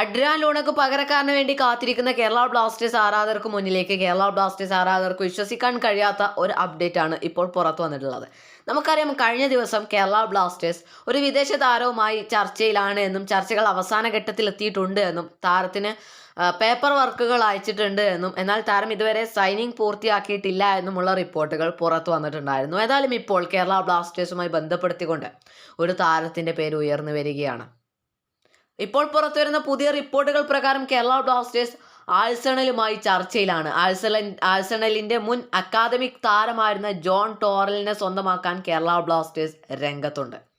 Adrian ലൂണക്ക് പകരക്കാരന് വേണ്ടി കാത്തിരിക്കുന്ന Kerala Blasters ആരാധകർക്ക് മുന്നിലേക്ക് കേരള ബ്ലാസ്റ്റേഴ്സ് ആരാധകർക്ക് വിശ്വസിക്കാൻ കഴിയാത്ത ഒരു അപ്ഡേറ്റ് ആണ് ഇപ്പോൾ പുറത്തു വന്നിട്ടുള്ളത്. നമുക്കറിയാം കഴിഞ്ഞ ദിവസം കേരള ബ്ലാസ്റ്റേഴ്സ് ഒരു വിദേശ താരവുമായി ചർച്ചയിലാണ് എന്നും ചർച്ചകൾ അവസാന ഘട്ടത്തിൽ എത്തിയിട്ടുണ്ട് എന്നും താരത്തിന് പേപ്പർ വർക്കുകൾ അയച്ചിട്ടുണ്ട് എന്നും എന്നാൽ താരം ഇതുവരെ സൈനിങ് പൂർത്തിയാക്കിയിട്ടില്ല എന്നുമുള്ള റിപ്പോർട്ടുകൾ പുറത്തു വന്നിട്ടുണ്ടായിരുന്നു. ഏതായാലും ഇപ്പോൾ കേരള ബ്ലാസ്റ്റേഴ്സുമായി ബന്ധപ്പെടുത്തിക്കൊണ്ട് ഒരു താരത്തിന്റെ പേര് ഉയർന്നു വരികയാണ്. ഇപ്പോൾ പുറത്തുവരുന്ന പുതിയ റിപ്പോർട്ടുകൾ പ്രകാരം കേരള ബ്ലാസ്റ്റേഴ്സ് ആഴ്സണലുമായി ചർച്ചയിലാണ്. ആഴ്സണൽ ആഴ്സണലിന്റെ മുൻ അക്കാദമിക് താരമായിരുന്ന ജോൺ ടോറലിനെ സ്വന്തമാക്കാൻ കേരള ബ്ലാസ്റ്റേഴ്സ് രംഗത്തുണ്ട്.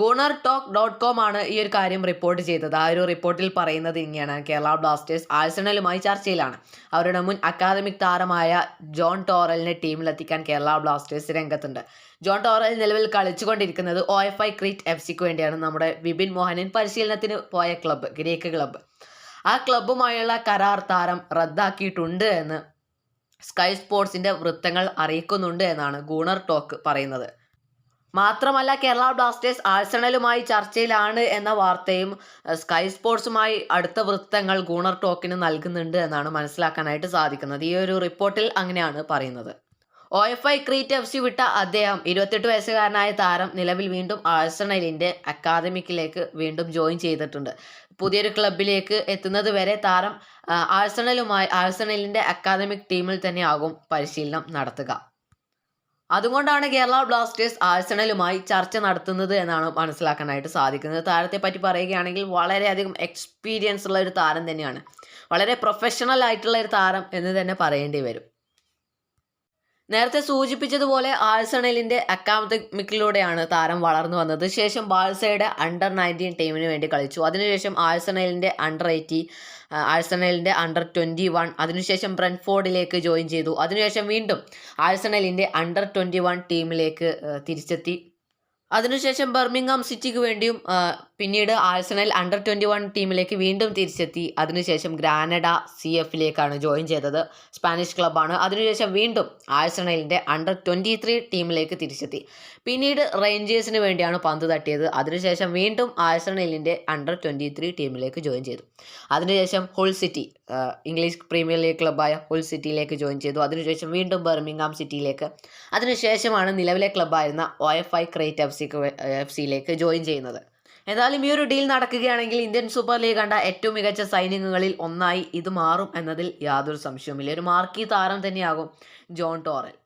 ഗുണർ ടോക്ക് ഡോട്ട് കോം ആണ് ഈ ഒരു കാര്യം റിപ്പോർട്ട് ചെയ്തത്. ആ ഒരു റിപ്പോർട്ടിൽ പറയുന്നത് ഇങ്ങനെയാണ്. കേരള ബ്ലാസ്റ്റേഴ്സ് ആഴ്സണലുമായി ചർച്ചയിലാണ്. അവരുടെ മുൻ അക്കാദമിക് താരമായ ജോൺ ടോറലിനെ ടീമിലെത്തിക്കാൻ കേരള ബ്ലാസ്റ്റേഴ്സ് രംഗത്തുണ്ട്. ജോൺ ടോറൽ നിലവിൽ കളിച്ചുകൊണ്ടിരിക്കുന്നത് O F I Crete F സിക്ക് വേണ്ടിയാണ്. നമ്മുടെ വിപിൻ മോഹനൻ പരിശീലനത്തിന് പോയ ക്ലബ്ബ് ഗ്രീക്ക് ക്ലബ്ബ് ആ ക്ലബ്ബുമായുള്ള കരാർ താരം റദ്ദാക്കിയിട്ടുണ്ട് എന്ന് സ്കൈ സ്പോർട്സിന്റെ വൃത്തങ്ങൾ അറിയിക്കുന്നുണ്ട് എന്നാണ് ഗൂണർ ടോക്ക് പറയുന്നത്. മാത്രമല്ല കേരള ബ്ലാസ്റ്റേഴ്സ് ആഴ്സണലുമായി ചർച്ചയിലാണ് എന്ന വാർത്തയും സ്കൈ സ്പോർട്സുമായി അടുത്ത വൃത്തങ്ങൾ ഗൂണർ ടോക്കിന് നൽകുന്നുണ്ട് എന്നാണ് മനസ്സിലാക്കാനായിട്ട് സാധിക്കുന്നത്. ഈ ഒരു റിപ്പോർട്ടിൽ അങ്ങനെയാണ് പറയുന്നത്. O F I Crete F C വിട്ട അദ്ദേഹം ഇരുപത്തെട്ട് വയസ്സുകാരനായ താരം നിലവിൽ വീണ്ടും ആഴ്സണലിന്റെ അക്കാദമിക്കിലേക്ക് വീണ്ടും ജോയിൻ ചെയ്തിട്ടുണ്ട്. പുതിയൊരു ക്ലബിലേക്ക് എത്തുന്നത് വരെ താരം ആഴ്സണലുമായി ആഴ്സണലിന്റെ അക്കാദമിക് ടീമിൽ തന്നെയാകും പരിശീലനം നടത്തുക. അതുകൊണ്ടാണ് കേരള ബ്ലാസ്റ്റേഴ്സ് ആഴ്സണലുമായി ചർച്ച നടത്തുന്നത് എന്നാണ് മനസ്സിലാക്കാനായിട്ട് സാധിക്കുന്നത്. താരത്തെ പറ്റി പറയുകയാണെങ്കിൽ വളരെയധികം എക്സ്പീരിയൻസ് ഉള്ള ഒരു താരം തന്നെയാണ്. വളരെ പ്രൊഫഷണൽ ആയിട്ടുള്ള ഒരു താരം എന്ന് തന്നെ പറയേണ്ടി വരും. നേരത്തെ സൂചിപ്പിച്ചതുപോലെ ആഴ്സണലിന്റെ അക്കാദമിക്കിലൂടെയാണ് താരം വളർന്നു വന്നത്. ശേഷം ബാഴ്സയുടെ അണ്ടർ നയന്റീൻ ടീമിന് വേണ്ടി കളിച്ചു. അതിനുശേഷം ആഴ്സണലിന്റെ അണ്ടർ എയ്റ്റി ആഴ്സണലിന്റെ അണ്ടർ ട്വന്റി വൺ അതിനുശേഷം ബ്രൻഫോർഡിലേക്ക് ജോയിൻ ചെയ്തു. അതിനുശേഷം വീണ്ടും ആഴ്സണലിന്റെ അണ്ടർ ട്വന്റി വൺ ടീമിലേക്ക് തിരിച്ചെത്തി. അതിനുശേഷം ബർമിംഗാം സിറ്റിക്ക് വേണ്ടിയും പിന്നീട് ആഴ്സണൽ അണ്ടർ ട്വന്റി വൺ ടീമിലേക്ക് വീണ്ടും തിരിച്ചെത്തി. അതിനുശേഷം ഗ്രാനഡ സി എഫിലേക്കാണ് ജോയിൻ ചെയ്തത്. സ്പാനിഷ് ക്ലബ്ബാണ് അതിനുശേഷം വീണ്ടും ആഴ്സണലിന്റെ അണ്ടർ ട്വന്റി ത്രീ ടീമിലേക്ക് തിരിച്ചെത്തി. പിന്നീട് റേഞ്ചേഴ്സിന് വേണ്ടിയാണ് പന്ത് തട്ടിയത്. അതിനുശേഷം വീണ്ടും ആഴ്സണലിന്റെ അണ്ടർ ട്വന്റി ത്രീ ടീമിലേക്ക് ജോയിൻ ചെയ്തു. അതിനുശേഷം Hull City English premier league ക്ലബ്ബായ ഹുൾ സിറ്റിയിലേക്ക് ജോയിൻ ചെയ്തു. അതിനുശേഷം വീണ്ടും ബെർമിംഗാം സിറ്റിയിലേക്ക്. അതിനുശേഷമാണ് നിലവിലെ ക്ലബ്ബായിരുന്ന O F I Crete F സിക്ക് എഫ് സിയിലേക്ക് ജോയിൻ ചെയ്യുന്നത്. ഏതായാലും ഈ ഒരു ഡീൽ നടക്കുകയാണെങ്കിൽ ഇന്ത്യൻ സൂപ്പർ ലീഗ് കണ്ട ഏറ്റവും മികച്ച സൈനികങ്ങളിൽ ഒന്നായി ഇത് മാറും എന്നതിൽ യാതൊരു സംശയവുമില്ല. ഒരു മാർക്കി താരം തന്നെയാകും ജോൺ ടോറൽ.